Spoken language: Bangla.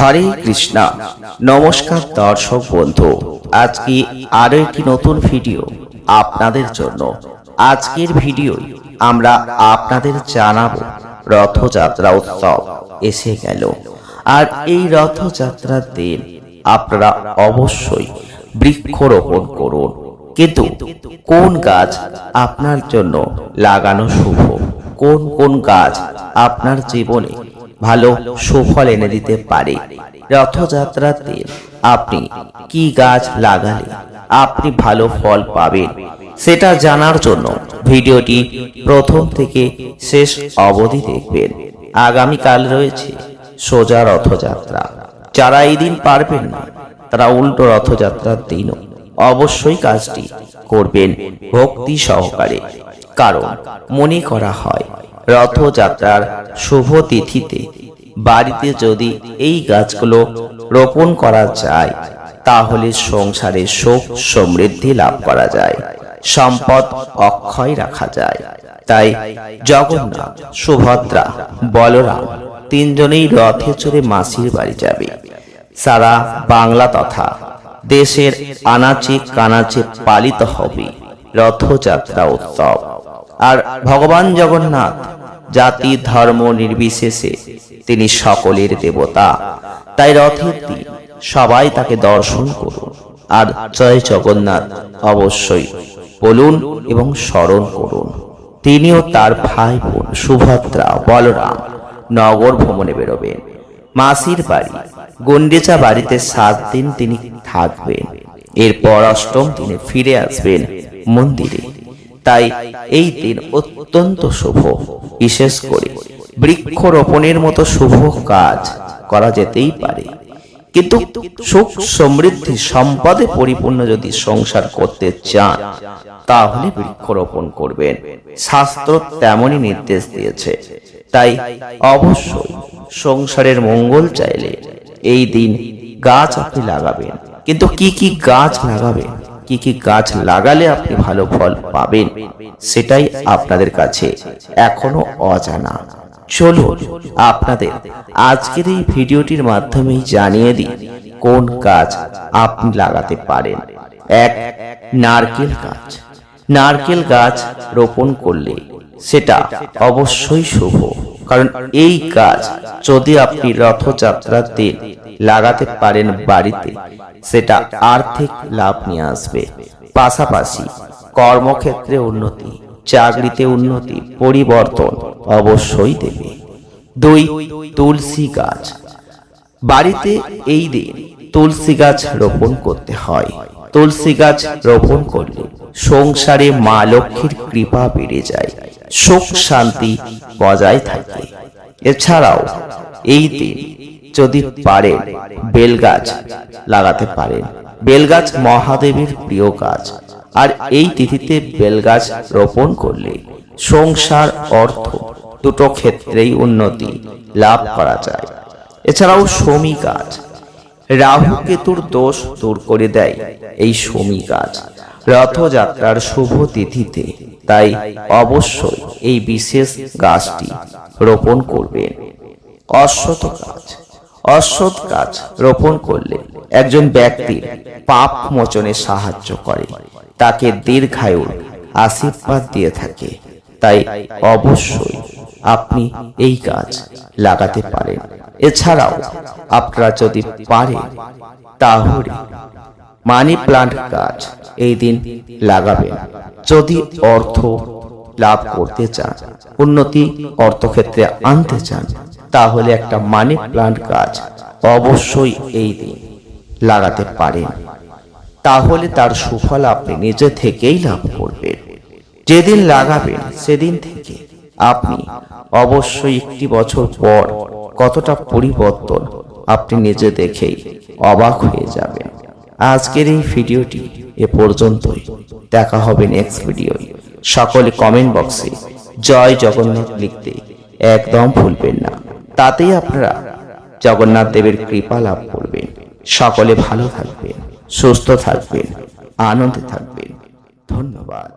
হরে কৃষ্ণা। নমস্কার দর্শক বন্ধু, আজকে আরও একটি নতুন ভিডিও আপনাদের জন্য। আজকের ভিডিও আমরা আপনাদের জানাব রথযাত্রা উৎসব এসে গেল। আর এই রথযাত্রার দিন আপনারা অবশ্যই বৃক্ষরোপণ করুন। কিন্তু কোন গাছ আপনার জন্য লাগানো শুভ? কোন কোন গাছ আপনার জীবনে ভালো সুফল এনে দিতে পারে। রথযাত্রাতে আপনি কি গাছ লাগালে আপনি ভালো ফল পাবেন সেটা জানার জন্য ভিডিওটি প্রথম থেকে শেষ অবধি দেখবেন। আগামীকাল রয়েছে সোজা রথযাত্রা। যারা এই দিন পারবেন না, তারা উল্টো রথযাত্রার দিনও অবশ্যই কাজটি করবেন ভক্তি সহকারে। কারণ মনে করা হয় রথযাত্রার শুভ তিথিতে বাড়িতে যদি এই গাছগুলো রোপণ করা যায়, তাহলে সংসারে সুখ সমৃদ্ধি লাভ করা যায়, সম্পদ অক্ষয় রাখা যায়। তাই জগন্নাথ, সুভদ্রা, বলরাম তিনজনেই রথে চড়ে মাসির বাড়ি যাবে। সারা বাংলা তথা দেশের আনাচে কানাচে পালিত হবে। রথযাত্রা উৎসব। আর ভগবান জগন্নাথ জাতি, ধর্ম নির্বিশেষে তিনি সকলের দেবতা। তাই রথের দিন সবাই তাকে দর্শন করুন। আর জয় জগন্নাথ অবশ্যই বলুন এবং স্মরণ করুন। তিনিও তার ভাই বোন সুভদ্রা, বলরাম নগর ভ্রমণে বেরোবেন। মাসির বাড়ি, গন্ডেচা বাড়িতে সাত দিন তিনি থাকবেন। এরপর অষ্টম দিনে ফিরে আসবেন মন্দিরে। তাই এই দিন অত্যন্ত শুভ। বিশেষ করে বৃক্ষরোপণের মতো শুভ কাজ করা যেতেই পারে। কিন্তু সুখ সমৃদ্ধি সম্পদে পরিপূর্ণ যদি সংসার করতে চান, তাহলে বৃক্ষরোপণ করবেন। শাস্ত্র তেমনই নির্দেশ দিয়েছে। তাই অবশ্যই সংসারের মঙ্গল চাইলে এই দিন গাছ আপনি লাগাবেন। কিন্তু কি কি গাছ লাগাবেন? কি কি গাছ লাগালে আপনি ভালো ফল পাবেন? সেটাই আপনাদের কাছে এখনও অজানা। চলুন, আপনাদের আজকের এই ভিডিওটির মাধ্যমেই জানিয়ে দিই কোন গাছ আপনি লাগাতে পারেন। এক, নারকেল গাছ। নারকেল গাছ রোপণ করলে সেটা অবশ্যই শুভ, কারণ এই গাছ যদি আপনি রথযাত্রার দিন লাগাতে পারেন বাড়িতে সেটা আর্থিক লাভ নিয়ে আসবে। পাশাপাশি কর্মক্ষেত্রে উন্নতি, চাকরিতে উন্নতি, পরিবর্তন অবশ্যই দেবে। দুই, তুলসী গাছ। বাড়িতে এই দিন তুলসী গাছ রোপণ করতে হয়। তুলসী গাছ রোপণ করলে সংসারে মা লক্ষ্মীর কৃপা বেড়ে যায়, সুখ শান্তি বজায় থাকে। এছাড়াও এই দিন যদি পারেন বেলগাছ লাগাতে পারেন বেলগাছ মহাদেবের প্রিয় গাছ। আর এই তিথিতে বেলগাছ রোপণ করলে সংসার, অর্থ দুটো ক্ষেত্রেই উন্নতি লাভ করা যায়। এছাড়াও শমী গাছ। রাহু কেতুর দোষ দূর করে দেয় এই শমী গাছ। রথযাত্রার শুভ তিথিতে তাই অবশ্যই এই বিশেষ গাছটি রোপণ করবেন। অশ্বত গাছ। অশ্বত গাছ রোপণ করলে একজন ব্যক্তির পাপ মোচনে সাহায্য করে। তাকে দীর্ঘায়ুর আশীর্বাদ দিয়ে থাকে। তাই অবশ্যই আপনি এই গাছ লাগাতে পারেন। এছাড়াও আপনারা যদি পারেন তাহলে মানি প্লান্ট গাছ এই দিন লাগাবেন। যদি অর্থ লাভ করতে চান, উন্নতি অর্থক্ষেত্রে আনতে চান তাহলে একটা মানি প্লান্ট গাছ অবশ্যই এই দিন লাগাতে পারেন। তাহলে তার সুফল আপনি নিজে থেকেই লাভ করবেন। যেদিন লাগাবেন, সেদিন থেকে আপনি অবশ্যই একটি বছর পর কতটা পরিবর্তন আপনি নিজে দেখেই অবাক হয়ে যাবেন। আজকের এই ভিডিওটি এ পর্যন্তই। দেখা হবে নেক্সট ভিডিও সকলে কমেন্ট বক্সে জয় জগন্নাথ লিখতে একদম ভুলবেন না। তাতেই আপনারা জগন্নাথ দেবের কৃপা লাভ করবেন। সকলে ভালো থাকবেন, সুস্থ থাকবেন, আনন্দে থাকবেন। ধন্যবাদ।